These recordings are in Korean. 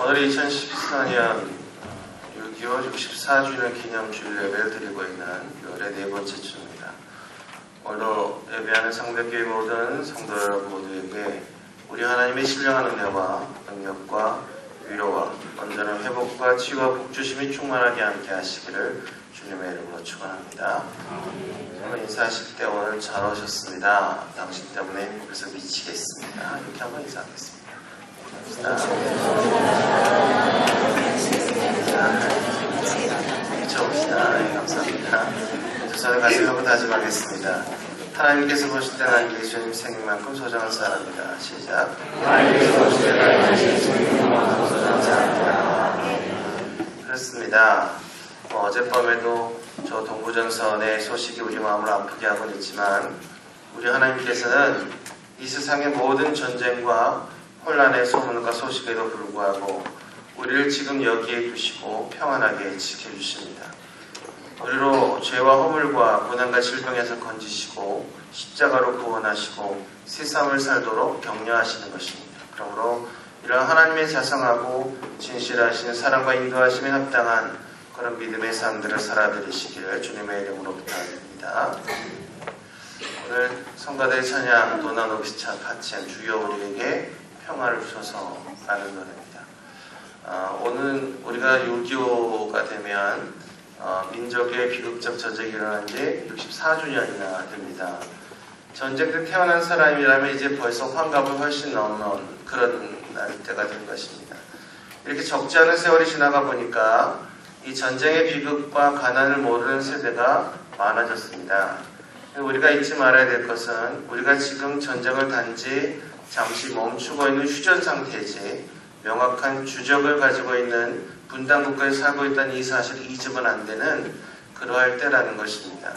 오늘 2014년 6.25 64주년 기념주일 예배를 드리고 있는 6월의 네 번째 주입니다. 오늘도 예배하는 성백교회 모든 성도 여러분 모두에게 우리 하나님의 신령한 은혜와 능력과 위로와 온전한 회복과 치유와 복주심이 충만하게 함께 하시기를 주님의 이름으로 축원합니다. 한번 인사하실 때 오늘 잘 오셨습니다. 당신 때문에 행복해서 미치겠습니다. 이렇게 한번 인사하겠습니다. 미쳐봅시다. 네, 감사합니다. 두 손을 가슴 하고 다짐하겠습니다. 하나님께서 보실 때 나에게 주님 생명만큼 소중한 사람이다. 시작. 하나님께서 보실 때 나에게 생명만큼 소중한 사람이다. 그렇습니다. 어, 어젯밤에도 저 동부전선의 소식이 우리 마음을 아프게 하고 있지만 우리 하나님께서는 이 세상의 모든 전쟁과 혼란의 소문과 소식에도 불구하고 우리를 지금 여기에 두시고 평안하게 지켜주십니다. 우리로 죄와 허물과 고난과 질병에서 건지시고 십자가로 구원하시고 새 삶을 살도록 격려하시는 것입니다. 그러므로 이런 하나님의 자성하고 진실하신 사랑과 인도하심에 합당한 그런 믿음의 삶들을 살아드리시기를 주님의 이름으로 부탁드립니다. 오늘 성가대 찬양 도나노비차 파치한 주여 우리에게 평화를 주셔서 라는 노래입니다. 어, 오늘 우리가 6.25가 되면 어, 민족의 비극적 전쟁이 일어난 지 64주년이나 됩니다. 전쟁 때 태어난 사람이라면 이제 벌써 환갑을 훨씬 넘는 그런 나이대가 된 것입니다. 이렇게 적지 않은 세월이 지나가 보니까 이 전쟁의 비극과 가난을 모르는 세대가 많아졌습니다. 우리가 잊지 말아야 될 것은 우리가 지금 전쟁을 단지 잠시 멈추고 있는 휴전 상태이지 명확한 주적을 가지고 있는 분단 국가에 살고 있다는 이 사실을 잊으면 안 되는 그러할 때라는 것입니다.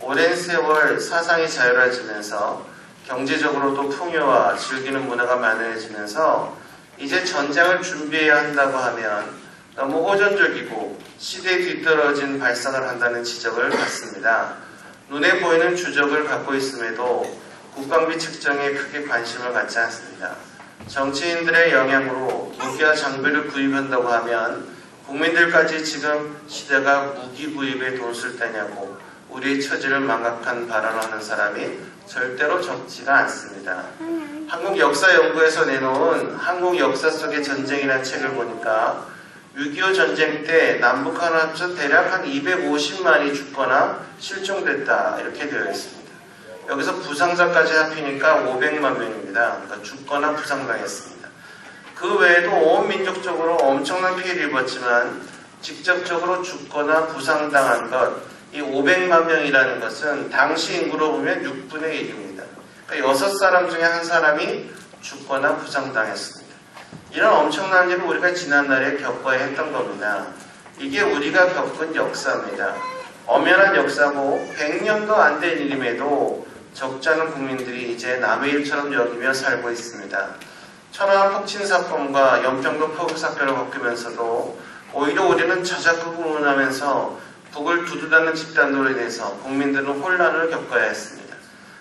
오랜 세월 사상이 자유로워지면서 경제적으로도 풍요와 즐기는 문화가 만연해지면서 이제 전쟁을 준비해야 한다고 하면 너무 호전적이고 시대에 뒤떨어진 발상을 한다는 지적을 받습니다. 눈에 보이는 주적을 갖고 있음에도 국방비 측정에 크게 관심을 갖지 않습니다. 정치인들의 영향으로 무기와 장비를 구입한다고 하면 국민들까지 지금 시대가 무기 구입에 돈 쓸 때냐고 우리의 처지를 망각한 발언을 하는 사람이 절대로 적지가 않습니다. 한국 역사 연구에서 내놓은 한국 역사 속의 전쟁이라는 책을 보니까 6.25 전쟁 때 남북한 합쳐 대략 한 250만이 죽거나 실종됐다 이렇게 되어 있습니다. 여기서 부상자까지 합히니까 500만 명입니다. 그러니까 죽거나 부상당했습니다. 그 외에도 온 민족적으로 엄청난 피해를 입었지만 직접적으로 죽거나 부상당한 것, 이 500만 명이라는 것은 당시 인구로 보면 6분의 1입니다. 그러니까 6사람 중에 한 사람이 죽거나 부상당했습니다. 이런 엄청난 일을 우리가 지난날에 겪어야 했던 겁니다. 이게 우리가 겪은 역사입니다. 엄연한 역사고 100년도 안 된 일임에도 적지 않은 국민들이 이제 남의 일처럼 여기며 살고 있습니다. 천안함 폭침 사건과 연평도 포격 사건을 겪으면서도 오히려 우리는 자작극을 운운하면서 북을 두드다는 집단으로 인해서 국민들은 혼란을 겪어야 했습니다.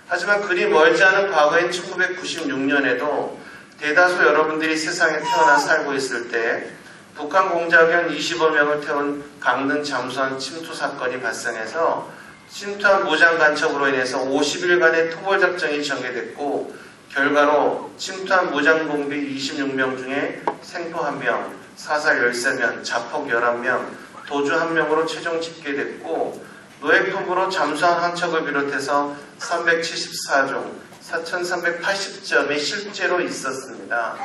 하지만 그리 멀지 않은 과거인 1996년에도 대다수 여러분들이 세상에 태어나 살고 있을 때 북한 공작원 25명을 태운 강릉 잠수함 침투 사건이 발생해서 침투한 무장 간첩으로 인해서 50일간의 토벌 작전이 전개됐고 결과로 침투한 무장 공비 26명 중에 생포 1명, 사살 13명, 자폭 11명, 도주 1명으로 최종 집계됐고 노예품으로 잠수함 한 척을 비롯해서 374종, 4,380점이 실제로 있었습니다.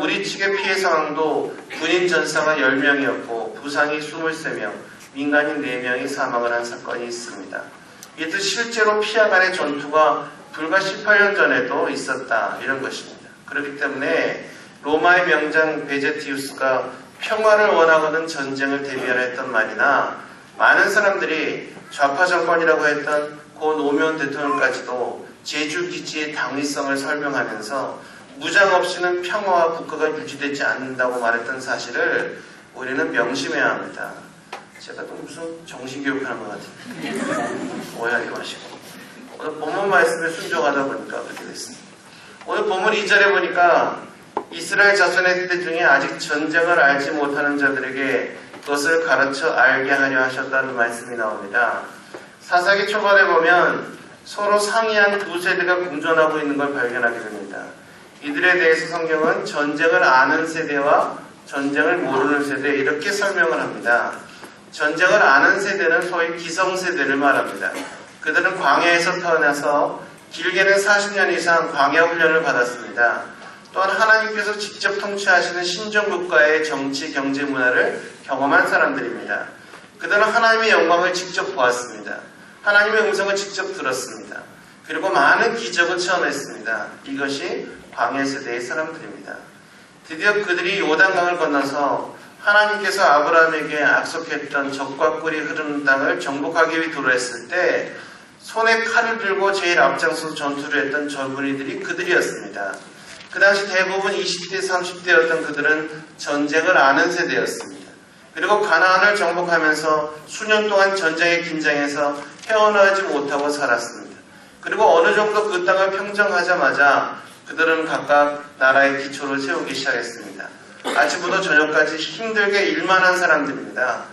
우리 측의 피해 상황도 군인 전사가 10명이었고 부상이 23명, 민간인 4명이 사망을 한 사건이 있습니다. 이때 실제로 피하 간의 전투가 불과 18년 전에도 있었다 이런 것입니다. 그렇기 때문에 로마의 명장 베제티우스가 평화를 원하거든 전쟁을 대비하라 했던 말이나 많은 사람들이 좌파 정권이라고 했던 고 노무현 대통령까지도 제주 기지의 당위성을 설명하면서 무장 없이는 평화와 국가가 유지되지 않는다고 말했던 사실을 우리는 명심해야 합니다. 제가 또 무슨 정신교육하는 것 같은데 오해하지 마시고 오늘 본문 말씀에 순종하다 보니까 그렇게 됐습니다. 오늘 본문 2절에 보니까 이스라엘 자손의 때 중에 아직 전쟁을 알지 못하는 자들에게 그것을 가르쳐 알게 하려 하셨다는 말씀이 나옵니다. 사사기 초반에 보면 서로 상이한 두 세대가 공존하고 있는 걸 발견하게 됩니다. 이들에 대해서 성경은 전쟁을 아는 세대와 전쟁을 모르는 세대 이렇게 설명을 합니다. 전쟁을 아는 세대는 소위 기성세대를 말합니다. 그들은 광야에서 태어나서 길게는 40년 이상 광야 훈련을 받았습니다. 또한 하나님께서 직접 통치하시는 신정국가의 정치, 경제, 문화를 경험한 사람들입니다. 그들은 하나님의 영광을 직접 보았습니다. 하나님의 음성을 직접 들었습니다. 그리고 많은 기적을 체험했습니다. 이것이 광야 세대의 사람들입니다. 드디어 그들이 요단강을 건너서 하나님께서 아브라함에게 약속했던 적과 꿀이 흐르는 땅을 정복하기 위해 도로했을 때 손에 칼을 들고 제일 앞장서 전투를 했던 젊은이들이 그들이었습니다. 그 당시 대부분 20대, 30대였던 그들은 전쟁을 아는 세대였습니다. 그리고 가나안을 정복하면서 수년 동안 전쟁에 긴장해서 헤어나지 못하고 살았습니다. 그리고 어느 정도 그 땅을 평정하자마자 그들은 각각 나라의 기초를 세우기 시작했습니다. 아침부터 저녁까지 힘들게 일만 한 사람들입니다.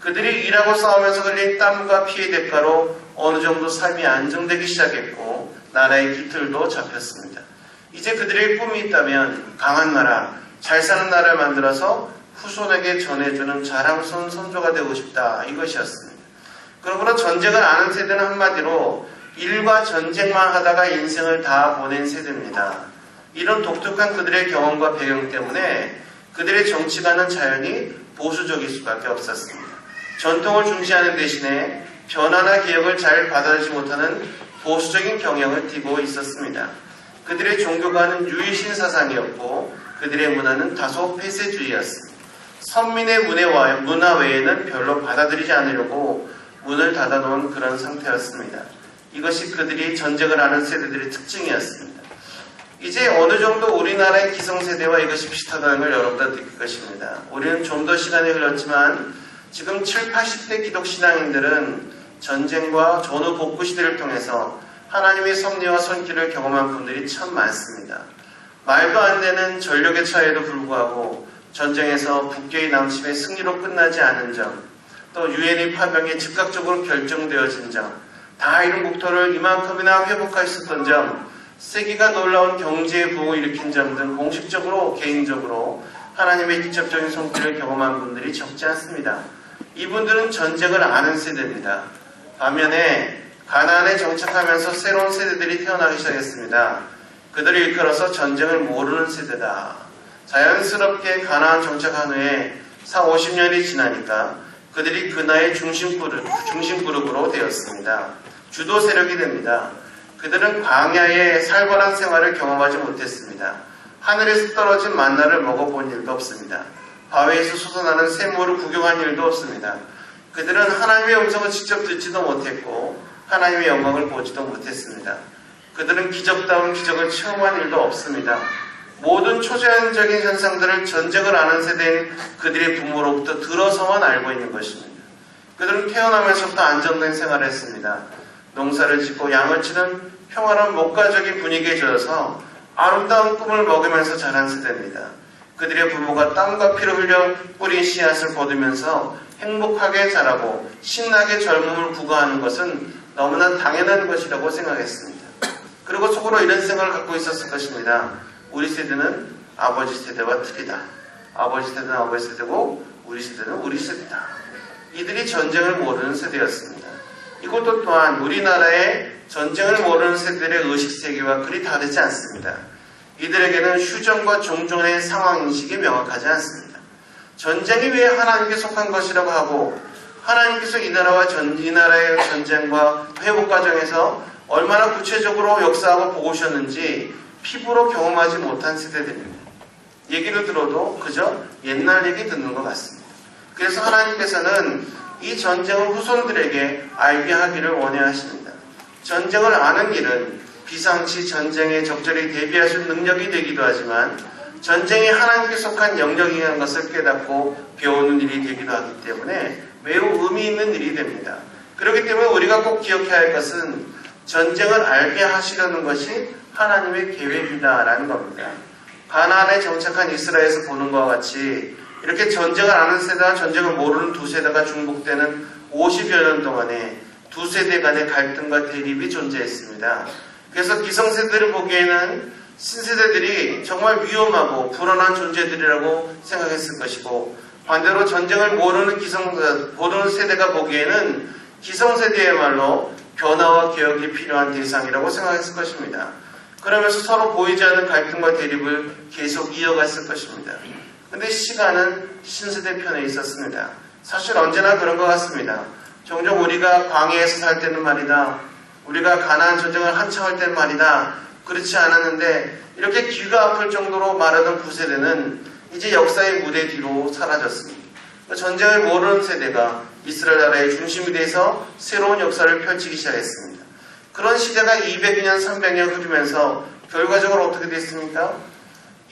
그들이 일하고 싸우면서 흘린 땀과 피의 대가로 어느 정도 삶이 안정되기 시작했고 나라의 기틀도 잡혔습니다. 이제 그들의 꿈이 있다면 강한 나라, 잘 사는 나라를 만들어서 후손에게 전해주는 자랑스러운 선조가 되고 싶다 이것이었습니다. 그러므로 전쟁을 아는 세대는 한마디로 일과 전쟁만 하다가 인생을 다 보낸 세대입니다. 이런 독특한 그들의 경험과 배경 때문에 그들의 정치가는 자연히 보수적일 수밖에 없었습니다. 전통을 중시하는 대신에 변화나 개혁을 잘 받아들이지 못하는 보수적인 경향을 띠고 있었습니다. 그들의 종교가는 유일신 사상이었고 그들의 문화는 다소 폐쇄주의였습니다. 선민의 문화 외에는 별로 받아들이지 않으려고 문을 닫아놓은 그런 상태였습니다. 이것이 그들이 전쟁을 하는 세대들의 특징이었습니다. 이제 어느 정도 우리나라의 기성세대와 이것이 비슷하다는 걸 여러분들 느낄 것입니다. 우리는 좀 더 시간이 흘렀지만 지금 7, 80대 기독신앙인들은 전쟁과 전후 복구 시대를 통해서 하나님의 섭리와 손길을 경험한 분들이 참 많습니다. 말도 안 되는 전력의 차이에도 불구하고 전쟁에서 북괴의 남침의 승리로 끝나지 않은 점, 또 유엔의 파병이 즉각적으로 결정되어진 점, 다 잃은 국토를 이만큼이나 회복할 수 있었던 점, 세계가 놀라운 경제의 부흥을 일으킨 점등 공식적으로 개인적으로 하나님의 직접적인 손길을 경험한 분들이 적지 않습니다. 이분들은 전쟁을 아는 세대입니다. 반면에 가나안에 정착하면서 새로운 세대들이 태어나기 시작했습니다. 그들을 일컬어서 전쟁을 모르는 세대다. 자연스럽게 가나안 정착한 후에 4, 50년이 지나니까 그들이 그 나의 중심 그룹, 중심 그룹으로 되었습니다. 주도 세력이 됩니다. 그들은 광야의 살벌한 생활을 경험하지 못했습니다. 하늘에서 떨어진 만나를 먹어본 일도 없습니다. 바위에서 솟아나는 샘물을 구경한 일도 없습니다. 그들은 하나님의 음성을 직접 듣지도 못했고 하나님의 영광을 보지도 못했습니다. 그들은 기적다운 기적을 체험한 일도 없습니다. 모든 초자연적인 현상들을 전쟁을 아는 세대인 그들의 부모로부터 들어서만 알고 있는 것입니다. 그들은 태어나면서부터 안정된 생활을 했습니다. 농사를 짓고 양을 치는 평화로운 목가적인 분위기에 젖어서 아름다운 꿈을 먹으면서 자란 세대입니다. 그들의 부모가 땀과 피를 흘려 뿌린 씨앗을 거두면서 행복하게 자라고 신나게 젊음을 부과하는 것은 너무나 당연한 것이라고 생각했습니다. 그리고 속으로 이런 생각을 갖고 있었을 것입니다. 우리 세대는 아버지 세대와 틀리다. 아버지 세대는 아버지 세대고 우리 세대는 우리 세대다. 이들이 전쟁을 모르는 세대였습니다. 이것도 또한 우리나라의 전쟁을 모르는 세대들의 의식 세계와 그리 다르지 않습니다. 이들에게는 휴전과 종전의 상황 인식이 명확하지 않습니다. 전쟁이 왜 하나님께 속한 것이라고 하고 하나님께서 이 나라와 전, 이 나라의 전쟁과 회복 과정에서 얼마나 구체적으로 역사하고 보고 오셨는지 피부로 경험하지 못한 세대들입니다. 얘기를 들어도 그저 옛날 얘기 듣는 것 같습니다. 그래서 하나님께서는 이 전쟁을 후손들에게 알게 하기를 원해하십니다. 전쟁을 아는 일은 비상시 전쟁에 적절히 대비할 수 있는 능력이 되기도 하지만 전쟁이 하나님께 속한 영역이라는 것을 깨닫고 배우는 일이 되기도 하기 때문에 매우 의미 있는 일이 됩니다. 그렇기 때문에 우리가 꼭 기억해야 할 것은 전쟁을 알게 하시려는 것이 하나님의 계획이다라는 겁니다. 가나안에 정착한 이스라엘에서 보는 것과 같이 이렇게 전쟁을 아는 세대와 전쟁을 모르는 두 세대가 중복되는 50여 년 동안에 두 세대 간의 갈등과 대립이 존재했습니다. 그래서 기성세대를 보기에는 신세대들이 정말 위험하고 불안한 존재들이라고 생각했을 것이고 반대로 전쟁을 모르는 기성 모르는 세대가 보기에는 기성세대야말로 변화와 개혁이 필요한 대상이라고 생각했을 것입니다. 그러면서 서로 보이지 않는 갈등과 대립을 계속 이어갔을 것입니다. 근데 시간은 신세대 편에 있었습니다. 사실 언제나 그런 것 같습니다. 종종 우리가 광해에서 살 때는 말이다. 우리가 가나안 전쟁을 한참 할 때는 말이다. 그렇지 않았는데 이렇게 귀가 아플 정도로 말하던 구세대는 이제 역사의 무대 뒤로 사라졌습니다. 전쟁을 모르는 세대가 이스라엘 나라의 중심이 돼서 새로운 역사를 펼치기 시작했습니다. 그런 시대가 200년, 300년 흐르면서 결과적으로 어떻게 됐습니까?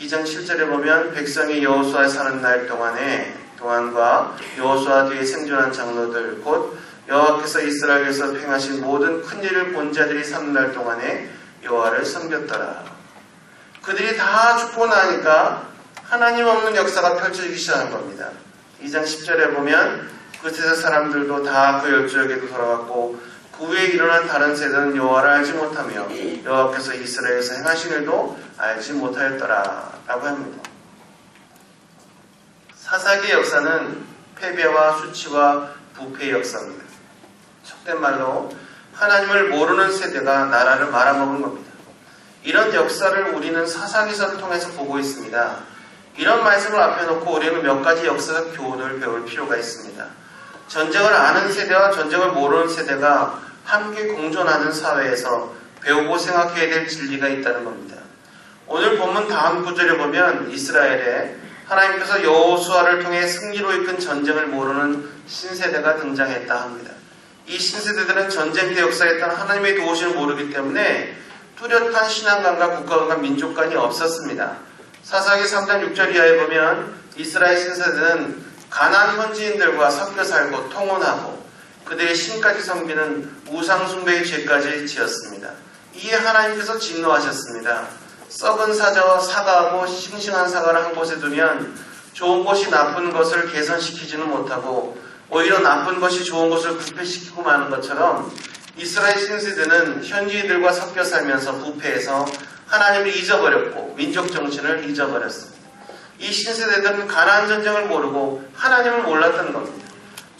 2장 7절에 보면 백성이 여호수아 사는 날 동안에 동안과 여호수아 뒤에 생존한 장로들 곧 여호와께서 이스라엘에서 행하신 모든 큰 일을 본 자들이 삼는 날 동안에 여호와를 섬겼더라. 그들이 다 죽고 나니까 하나님 없는 역사가 펼쳐지기 시작한 겁니다. 2장 10절에 보면 그 세대 사람들도 다 그 열조에게도 돌아갔고 그 후에 일어난 다른 세대는 여호와를 알지 못하며 여호와께서 이스라엘에서 행하신 일도 알지 못하였더라 라고 합니다. 사사기의 역사는 패배와 수치와 부패의 역사입니다. 속된 말로 하나님을 모르는 세대가 나라를 말아먹은 겁니다. 이런 역사를 우리는 사사기서를 통해서 보고 있습니다. 이런 말씀을 앞에 놓고 우리는 몇 가지 역사적 교훈을 배울 필요가 있습니다. 전쟁을 아는 세대와 전쟁을 모르는 세대가 함께 공존하는 사회에서 배우고 생각해야 될 진리가 있다는 겁니다. 오늘 본문 다음 구절에 보면 이스라엘에 하나님께서 여호수아를 통해 승리로 이끈 전쟁을 모르는 신세대가 등장했다 합니다. 이 신세대들은 전쟁 때 역사했던 하나님의 도우심을 모르기 때문에 뚜렷한 신앙관과 국가관과 민족관이 없었습니다. 사사기 3장 6절 이하에 보면 이스라엘 신세대는 가난 현지인들과 섞여 살고 통혼하고 그들의 신까지 섬기는 우상숭배의 죄까지 지었습니다. 이에 하나님께서 진노하셨습니다. 썩은 사자와 사과하고 싱싱한 사과를 한 곳에 두면 좋은 것이 나쁜 것을 개선시키지는 못하고 오히려 나쁜 것이 좋은 것을 부패시키고 마는 것처럼 이스라엘 신세대는 현지인들과 섞여 살면서 부패해서 하나님을 잊어버렸고 민족 정신을 잊어버렸습니다. 이 신세대들은 가나안 전쟁을 모르고 하나님을 몰랐던 겁니다.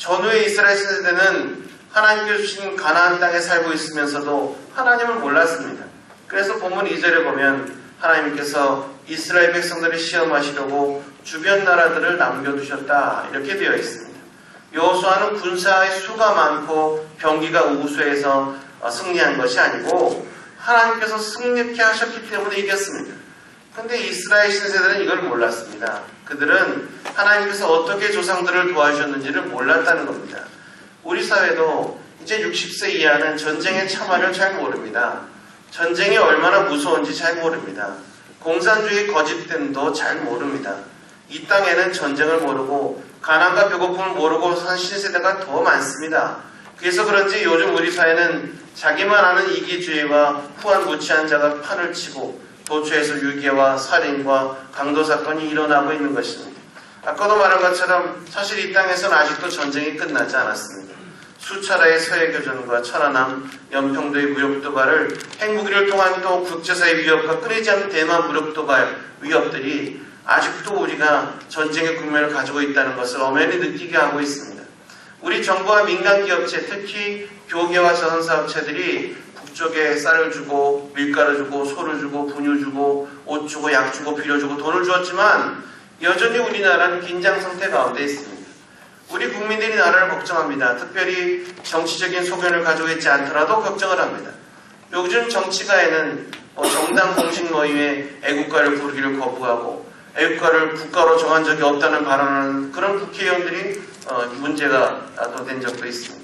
전후의 이스라엘 신세대는 하나님께 주신 가나안 땅에 살고 있으면서도 하나님을 몰랐습니다. 그래서 본문 2절에 보면 하나님께서 이스라엘 백성들을 시험하시려고 주변 나라들을 남겨두셨다 이렇게 되어 있습니다. 여호수아는 군사의 수가 많고 병기가 우수해서 승리한 것이 아니고 하나님께서 승리케 하셨기 때문에 이겼습니다. 근데 이스라엘 신세들은 이걸 몰랐습니다. 그들은 하나님께서 어떻게 조상들을 도와주셨는지를 몰랐다는 겁니다. 우리 사회도 이제 60세 이하는 전쟁의 참화를 잘 모릅니다. 전쟁이 얼마나 무서운지 잘 모릅니다. 공산주의 거짓됨도 잘 모릅니다. 이 땅에는 전쟁을 모르고 가난과 배고픔을 모르고 산 신세대가 더 많습니다. 그래서 그런지 요즘 우리 사회는 자기만 아는 이기주의와 후한 무치한 자가 판을 치고 도처에서 유괴와 살인과 강도 사건이 일어나고 있는 것입니다. 아까도 말한 것처럼 사실 이 땅에서는 아직도 전쟁이 끝나지 않았습니다. 수차례의 서해 교전과 천안함, 연평도의 무력 도발을 핵무기를 통한 또 국제사의 위협과 끊이지 않는 대만 무력 도발 위협들이 아직도 우리가 전쟁의 국면을 가지고 있다는 것을 엄연히 느끼게 하고 있습니다. 우리 정부와 민간 기업체, 특히 교계와 자선사업체들이 북쪽에 쌀을 주고 밀가루 주고 소를 주고 분유 주고 옷 주고 약 주고 비료 주고 돈을 주었지만 여전히 우리나라는 긴장 상태 가운데 있습니다. 우리 국민들이 나라를 걱정합니다. 특별히 정치적인 소견을 가지고 있지 않더라도 걱정을 합니다. 요즘 정치가에는 뭐 정당 공식 모임에 애국가를 부르기를 거부하고 애국가를 국가로 정한 적이 없다는 발언을 그런 국회의원들이 어, 문제가 된 적도 있습니다.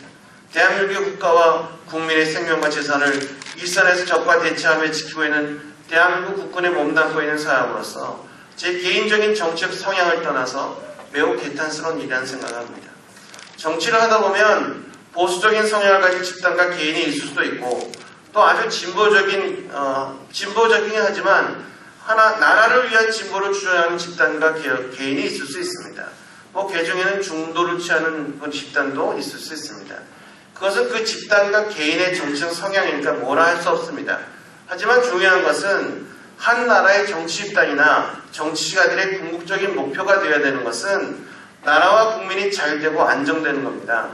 대한민국의 국가와 국민의 생명과 재산을 일선에서 적과 대치하며 지키고 있는 대한민국 국군에 몸담고 있는 사람으로서 제 개인적인 정치적 성향을 떠나서 매우 개탄스러운 일이라는 생각을 합니다. 정치를 하다 보면 보수적인 성향을 가진 집단과 개인이 있을 수도 있고 또 아주 진보적인 어, 진보적이긴 하지만 하나 나라를 위한 진보를 주장하는 집단과 개- 개인이 있을 수 있습니다. 뭐 개 중에는 중도를 취하는 집단도 있을 수 있습니다. 그것은 그 집단과 개인의 정치적 성향이니까 뭐라 할 수 없습니다. 하지만 중요한 것은 한 나라의 정치 집단이나 정치가들의 궁극적인 목표가 되어야 되는 것은 나라와 국민이 잘 되고 안정되는 겁니다.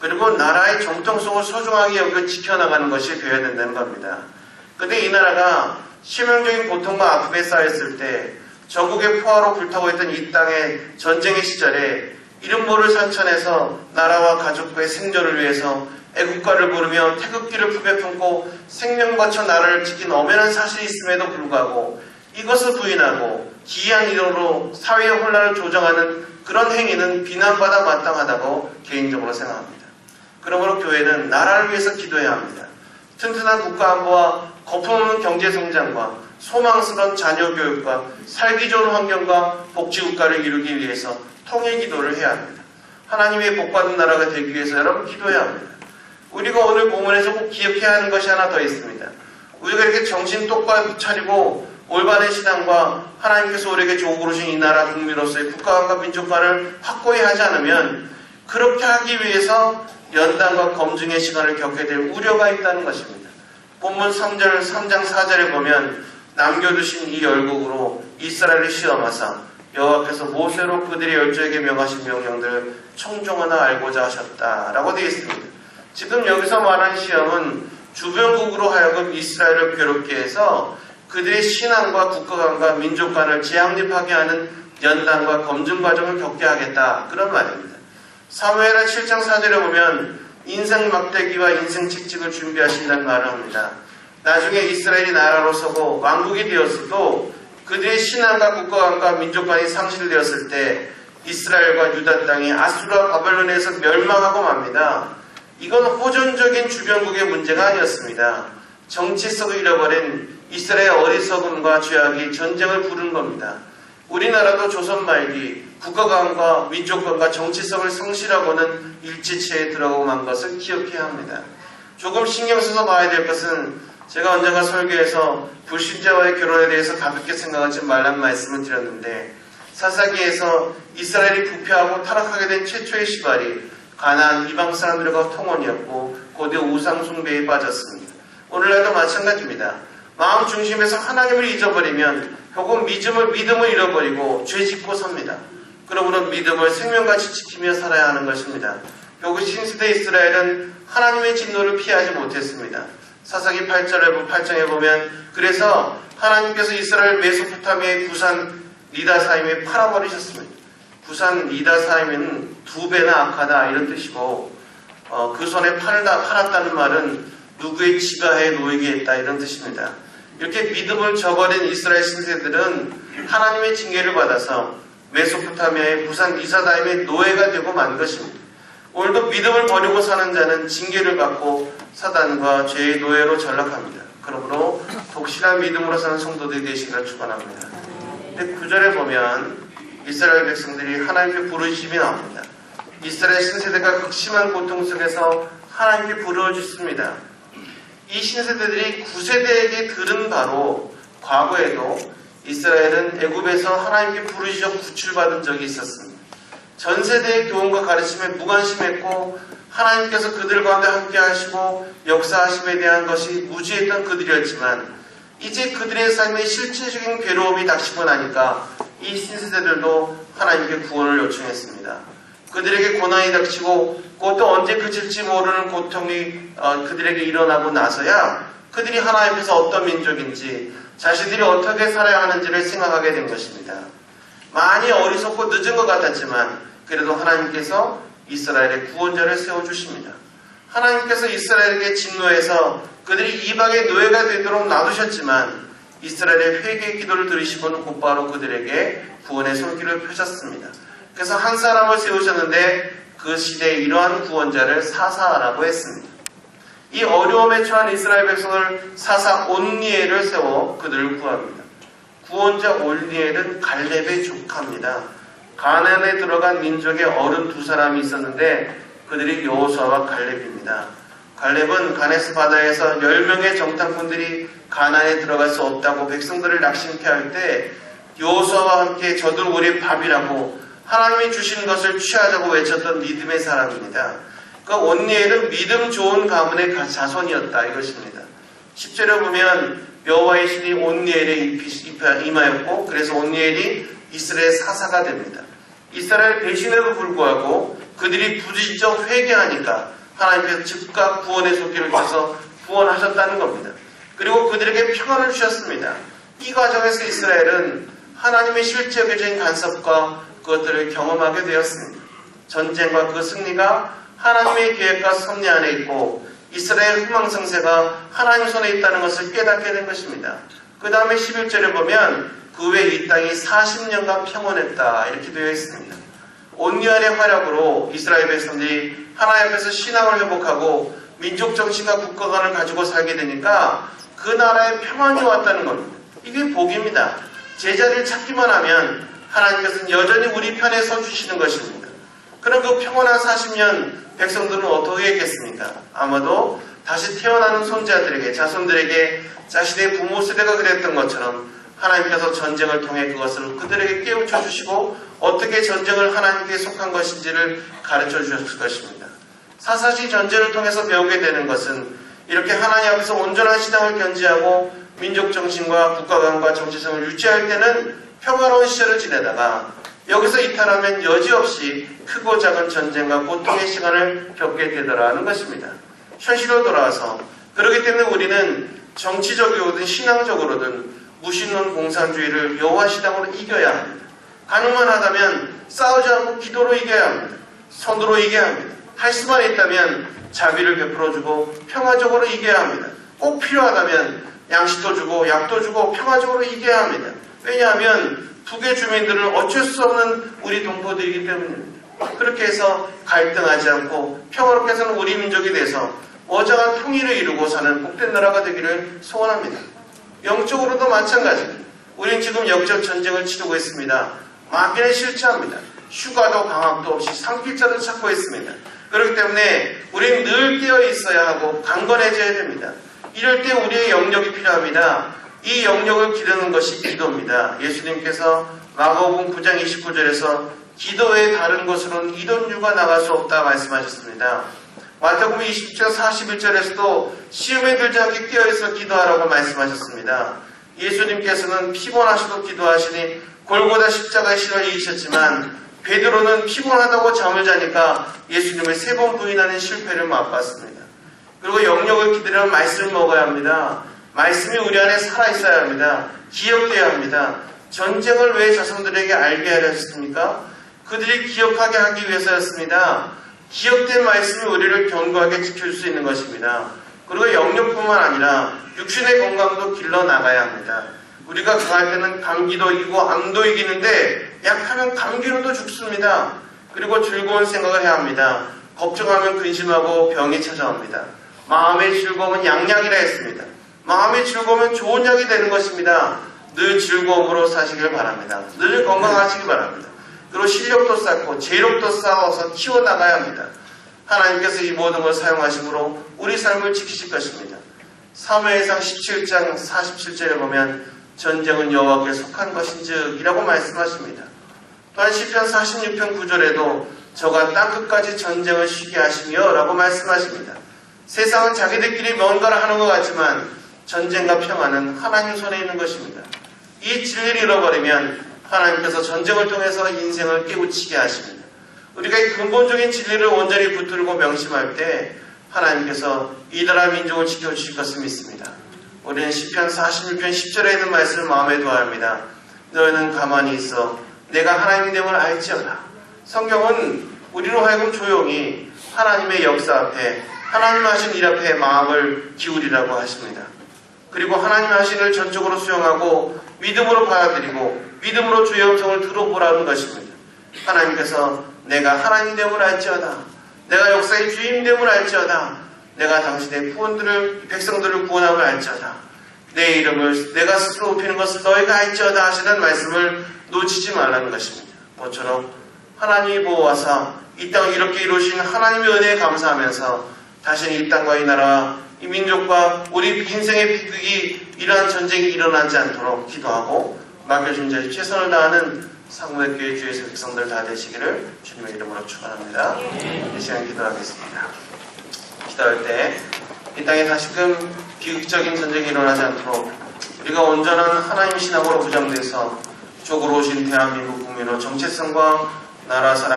그리고 나라의 정통성을 소중하게 여겨 지켜나가는 것이 되어야 된다는 겁니다. 근데 이 나라가 치명적인 고통과 아픔에 쌓였을 때 전국의 포화로 불타고 있던 이 땅의 전쟁의 시절에 이름 모를 산천에서 나라와 가족과의 생존을 위해서 애국가를 부르며 태극기를 품에 품고 생명 바쳐 나라를 지킨 엄연한 사실이 있음에도 불구하고 이것을 부인하고 기이한 이론으로 사회의 혼란을 조정하는 그런 행위는 비난받아 마땅하다고 개인적으로 생각합니다. 그러므로 교회는 나라를 위해서 기도해야 합니다. 튼튼한 국가 안보와 거품없는 경제 성장과 소망스러운 자녀 교육과 살기 좋은 환경과 복지 국가를 이루기 위해서 통일 기도를 해야 합니다. 하나님의 복받은 나라가 되기 위해서 여러분 기도해야 합니다. 우리가 오늘 본문에서 꼭 기억해야 하는 것이 하나 더 있습니다. 우리가 이렇게 정신 똑바로 차리고 올바른 신앙과 하나님께서 우리에게 주고 그러신 이 나라 국민으로서의 국가관과 민족관을 확고히 하지 않으면 그렇게 하기 위해서 연단과 검증의 시간을 겪게 될 우려가 있다는 것입니다. 본문 3절, 3장 4절에 보면 남겨두신 이 열국으로 이스라엘을 시험하사 여호와께서 모세로 그들의 열조에게 명하신 명령들을 청종하나 알고자 하셨다라고 되어 있습니다. 지금 여기서 말하는 시험은 주변국으로 하여금 이스라엘을 괴롭게 해서 그들의 신앙과 국가관과 민족관을 재앙립하게 하는 연단과 검증 과정을 겪게 하겠다 그런 말입니다. 사무엘하 7장 4절에 보면 인생 막대기와 인생 직직을 준비하신다는 말을 합니다. 나중에 이스라엘이 나라로 서고 왕국이 되었어도 그들의 신앙과 국가관과 민족관이 상실되었을 때 이스라엘과 유다 땅이 아수르와 바벨론에서 멸망하고 맙니다. 이건 호전적인 주변국의 문제가 아니었습니다. 정치성을 잃어버린 이스라엘 어리석음과 죄악이 전쟁을 부른 겁니다. 우리나라도 조선 말기 국가관과 민족관과 정치성을 성실하고는 일지체에 들어가고 만 것을 기억해야 합니다. 조금 신경 써서 봐야 될 것은 제가 언젠가 설교에서 불신자와의 결혼에 대해서 가볍게 생각하지 말란 말씀을 드렸는데 사사기에서 이스라엘이 부패하고 타락하게 된 최초의 시발이 가나안 이방 사람들과 통혼이었고 고대 우상 숭배에 빠졌습니다. 오늘날도 마찬가지입니다. 마음 중심에서 하나님을 잊어버리면 결국 믿음을 믿음을 잃어버리고 죄짓고 삽니다. 그러므로 믿음을 생명같이 지키며 살아야 하는 것입니다. 결국 신시대 이스라엘은 하나님의 진노를 피하지 못했습니다. 사사기 8절에 8장에 보면 그래서 하나님께서 이스라엘 메소포타미아의 부산 리다사임에 팔아버리셨습니다. 부산 리다사임은 두 배나 악하다 이런 뜻이고 어, 그 손에 팔다 팔았다는 말은 누구의 지가해 놓이게 했다 이런 뜻입니다. 이렇게 믿음을 저버린 이스라엘 신세들은 하나님의 징계를 받아서 메소포타미아의 부산 리사다임의 노예가 되고 만 것입니다. 오늘도 믿음을 버리고 사는 자는 징계를 받고 사단과 죄의 노예로 전락합니다. 그러므로 독실한 믿음으로 사는 성도들이 되시기를 축원합니다. 근데 구절에 보면 이스라엘 백성들이 하나님께 부르심이 나옵니다. 이스라엘 신세대가 극심한 고통 속에서 하나님께 부르짖습니다. 이 신세대들이 9세대에게 들은 바로 과거에도 이스라엘은 애굽에서 하나님께 부르짖어 구출받은 적이 있었습니다. 전 세대의 교훈과 가르침에 무관심했고 하나님께서 그들 가운데 함께 하시고 역사하심에 대한 것이 무지했던 그들이었지만 이제 그들의 삶에 실체적인 괴로움이 닥치고 나니까 이 신세대들도 하나님께 구원을 요청했습니다. 그들에게 고난이 닥치고 그것도 언제 그칠지 모르는 고통이 어, 그들에게 일어나고 나서야 그들이 하나님께서 어떤 민족인지 자신들이 어떻게 살아야 하는지를 생각하게 된 것입니다. 많이 어리석고 늦은 것 같았지만 그래도 하나님께서 이스라엘의 구원자를 세워주십니다. 하나님께서 이스라엘에게 진노해서 그들이 이방의 노예가 되도록 놔두셨지만 이스라엘의 회개의 기도를 들으시고는 곧바로 그들에게 구원의 손길을 펴셨습니다. 그래서 한 사람을 세우셨는데 그 시대에 이러한 구원자를 사사라고 했습니다. 이 어려움에 처한 이스라엘 백성을 사사 온니엘을 세워 그들을 구합니다. 구원자 온니엘은 갈렙의 조카입니다. 가난에 들어간 민족의 어른 두 사람이 있었는데 그들이 여호수아와 갈렙입니다. 갈렙은 가네스 바다에서 10명의 정탐꾼들이 가나안에 들어갈 수 없다고 백성들을 낙심케 할 때 여호수아와 함께 저들 우리 밥이라고 하나님이 주시는 것을 취하자고 외쳤던 믿음의 사람입니다. 그러니까 온니엘은 믿음 좋은 가문의 가- 자손이었다 이것입니다. 10절에 보면 여호와의 신이 온니엘에 임하였고 그래서 온니엘이 이스라엘 사사가 됩니다. 이스라엘 배신에도 불구하고 그들이 부지적 회개하니까 하나님께서 즉각 구원의 손길을 주셔서 구원하셨다는 겁니다. 그리고 그들에게 평안을 주셨습니다. 이 과정에서 이스라엘은 하나님의 실제적인 간섭과 그것들을 경험하게 되었습니다. 전쟁과 그 승리가 하나님의 계획과 섭리 안에 있고 이스라엘 희망성세가 하나님 손에 있다는 것을 깨닫게 된 것입니다. 그 다음에 11절에 보면 그 후에 이 땅이 40년간 평온했다 이렇게 되어 있습니다. 온유한의 활약으로 이스라엘 백성들이 하나님 앞에서 신앙을 회복하고 민족 정신과 국가관을 가지고 살게 되니까 그 나라에 평안이 왔다는 겁니다. 이게 복입니다. 제자를 찾기만 하면 하나님께서는 여전히 우리 편에 서 주시는 것입니다. 그럼 그 평온한 40년 백성들은 어떻게 했겠습니까? 아마도 다시 태어나는 손자들에게 자손들에게 자신의 부모 세대가 그랬던 것처럼 하나님께서 전쟁을 통해 그것을 그들에게 깨우쳐 주시고 어떻게 전쟁을 하나님께 속한 것인지를 가르쳐 주셨을 것입니다. 사사시 전쟁을 통해서 배우게 되는 것은 이렇게 하나님 앞에서 온전한 신앙을 견지하고 민족 정신과 국가관과 정체성을 유지할 때는 평화로운 시절을 지내다가 여기서 이탈하면 여지없이 크고 작은 전쟁과 고통의 시간을 겪게 되더라는 것입니다. 현실로 돌아와서 그렇기 때문에 우리는 정치적이든 신앙적으로든 무신론 공산주의를 여호와 시당으로 이겨야 합니다. 가능만 하다면 싸우지 않고 기도로 이겨야 합니다. 선으로 이겨야 합니다. 할 수만 있다면 자비를 베풀어주고 평화적으로 이겨야 합니다. 꼭 필요하다면 양식도 주고 약도 주고 평화적으로 이겨야 합니다. 왜냐하면 북의 주민들은 어쩔 수 없는 우리 동포들이기 때문입니다. 그렇게 해서 갈등하지 않고 평화롭게 사는 우리 민족이 돼서 어장한 통일을 이루고 사는 복된 나라가 되기를 소원합니다. 영적으로도 마찬가지입니다. 우린 지금 역적 전쟁을 치르고 있습니다. 만병에 실체합니다. 휴가도 방학도 없이 상필자를 찾고 있습니다. 그렇기 때문에 우리는 늘 깨어 있어야 하고 강건해져야 됩니다. 이럴 때 우리의 영역이 필요합니다. 이 영역을 기르는 것이 기도입니다. 예수님께서 마가복음 9장 29절에서 기도의 다른 곳으로는 이동류가 나갈 수 없다 말씀하셨습니다. 마태복음 20장 41절에서도 시험에 들지 않게 깨어있어 기도하라고 말씀하셨습니다. 예수님께서는 피곤하셔도 기도하시니 골고다 십자가에 실어 이기셨지만 베드로는 피곤하다고 잠을 자니까 예수님을 세 번 부인하는 실패를 맛봤습니다. 그리고 영역을 기다리는 말씀을 먹어야 합니다. 말씀이 우리 안에 살아있어야 합니다. 기억돼야 합니다. 전쟁을 왜 자손들에게 알게 하려 했습니까? 그들이 기억하게 하기 위해서였습니다. 기억된 말씀이 우리를 견고하게 지킬 수 있는 것입니다. 그리고 영역뿐만 아니라 육신의 건강도 길러 나가야 합니다. 우리가 강할 때는 감기도 이기고 암도 이기는데 약하면 감기로도 죽습니다. 그리고 즐거운 생각을 해야 합니다. 걱정하면 근심하고 병이 찾아옵니다. 마음의 즐거움은 양약이라 했습니다. 마음의 즐거움은 좋은 약이 되는 것입니다. 늘 즐거움으로 사시길 바랍니다. 늘 건강하시기 바랍니다. 그리고 실력도 쌓고 재력도 쌓아서 키워나가야 합니다. 하나님께서 이 모든 걸 사용하심으로 우리 삶을 지키실 것입니다. 사무엘상 17장 47절에 보면 전쟁은 여호와께 속한 것인즉 이라고 말씀하십니다. 또한 시편 46편 9절에도 저가 땅 끝까지 전쟁을 쉬게 하시며 라고 말씀하십니다. 세상은 자기들끼리 뭔가를 하는 것 같지만 전쟁과 평화는 하나님 손에 있는 것입니다. 이 진리를 잃어버리면 하나님께서 전쟁을 통해서 인생을 깨우치게 하십니다. 우리가 이 근본적인 진리를 온전히 붙들고 명심할 때 하나님께서 이 나라 민족을 지켜주실 것을 믿습니다. 우리는 시편 46편 10절에 있는 말씀을 마음에 두어야 합니다. 너희는 가만히 있어 내가 하나님됨을 알지어라. 성경은 우리로 하여금 조용히 하나님의 역사 앞에 하나님 하신 일 앞에 마음을 기울이라고 하십니다. 그리고 하나님 하신 일 전적으로 수용하고 믿음으로 받아들이고 믿음으로 주의 음성을 들어보라는 것입니다. 하나님께서 내가 하나님 됨을 알지어다. 내가 역사의 주인 됨을 알지어다. 내가 당신의 구원들을 백성들을 구원함을 알지어다. 내 이름을 내가 스스로 높이는 것을 너희가 알지어다 하시는 말씀을 놓치지 말라는 것입니다. 모처럼 하나님이 보호하사 이 땅을 이렇게 이루신 하나님의 은혜에 감사하면서 다시는 이 땅과 이 나라와 이 민족과 우리 인생의 비극이 이러한 전쟁이 일어나지 않도록 기도하고 맡겨준 자에 최선을 다하는 상무대교회 주의 백성들 다 되시기를 주님의 이름으로 축원합니다. 이 시간 기도하겠습니다. 기도할 때 이 땅에 다시금 비극적인 전쟁이 일어나지 않도록 우리가 온전한 하나님 신앙으로 부장돼서 이쪽으로 오신 대한민국 국민의 정체성과 나라 사랑